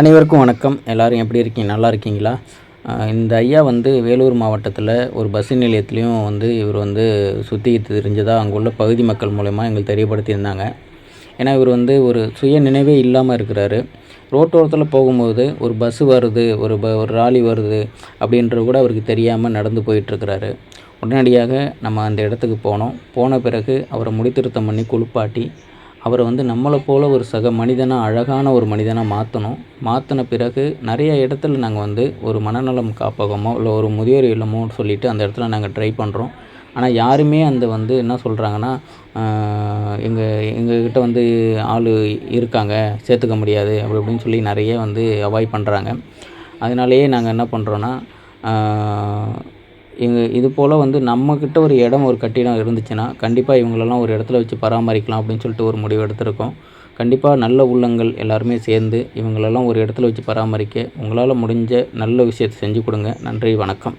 அனைவருக்கும் வணக்கம். எல்லாரும் எப்படி இருக்கீங்க? நல்லா இருக்கீங்களா? இந்த ஐயா வந்து வேலூர் மாவட்டத்தில் ஒரு பஸ் நிலையத்துலேயும் வந்து இவர் வந்து சுற்றி தெரிஞ்சதாக அங்குள்ள பகுதி மக்கள் மூலயமா எங்களுக்கு தெரியப்படுத்தியிருந்தாங்க. ஏன்னா இவர் வந்து ஒரு சுய நினைவே இல்லாமல் இருக்கிறாரு. ரோட்டோரத்தில் போகும்போது ஒரு பஸ்ஸு வருது ஒரு ப ஒரு ராலி வருது அப்படின்றது கூட அவருக்கு தெரியாமல் நடந்து போயிட்டுருக்கிறாரு. உடனடியாக நம்ம அந்த இடத்துக்கு போனோம். போன பிறகு அவரை முடித்திருத்தம் பண்ணி குளிப்பாட்டி அவரை வந்து நம்மளை போல் ஒரு சக மனிதனாக அழகான ஒரு மனிதனாக மாற்றணும் மாற்றின பிறகு நிறைய இடத்துல நாங்கள் வந்து ஒரு மனநலம் காப்பகமோ இல்லை ஒரு முதியோர் இல்லமோ சொல்லிவிட்டு அந்த இடத்துல நாங்கள் ட்ரை பண்ணுறோம் ஆனால் யாருமே அந்த வந்து என்ன சொல்கிறாங்கன்னா எங்கள் எங்கக்கிட்ட வந்து ஆள் இருக்காங்க சேர்த்துக்க முடியாது அப்படி அப்படின்னு சொல்லி நிறைய வந்து அவாய்ட் பண்ணுறாங்க அதனாலேயே நாங்கள் என்ன பண்ணுறோன்னா எங்கள் இது போல் வந்து நம்மக்கிட்ட ஒரு இடம் ஒரு கட்டிடம் இருந்துச்சுன்னா கண்டிப்பாக இவங்களெல்லாம் ஒரு இடத்துல வச்சு பராமரிக்கலாம் அப்படின்னு சொல்லிட்டு ஒரு முடிவு எடுத்திருக்கோம். கண்டிப்பாக நல்ல உள்ளங்கள் எல்லாருமே சேர்ந்து இவங்களெல்லாம் ஒரு இடத்துல வச்சு பராமரிக்க உங்களால் முடிஞ்ச நல்ல விஷயத்தை செஞ்சு கொடுங்க. நன்றி வணக்கம்.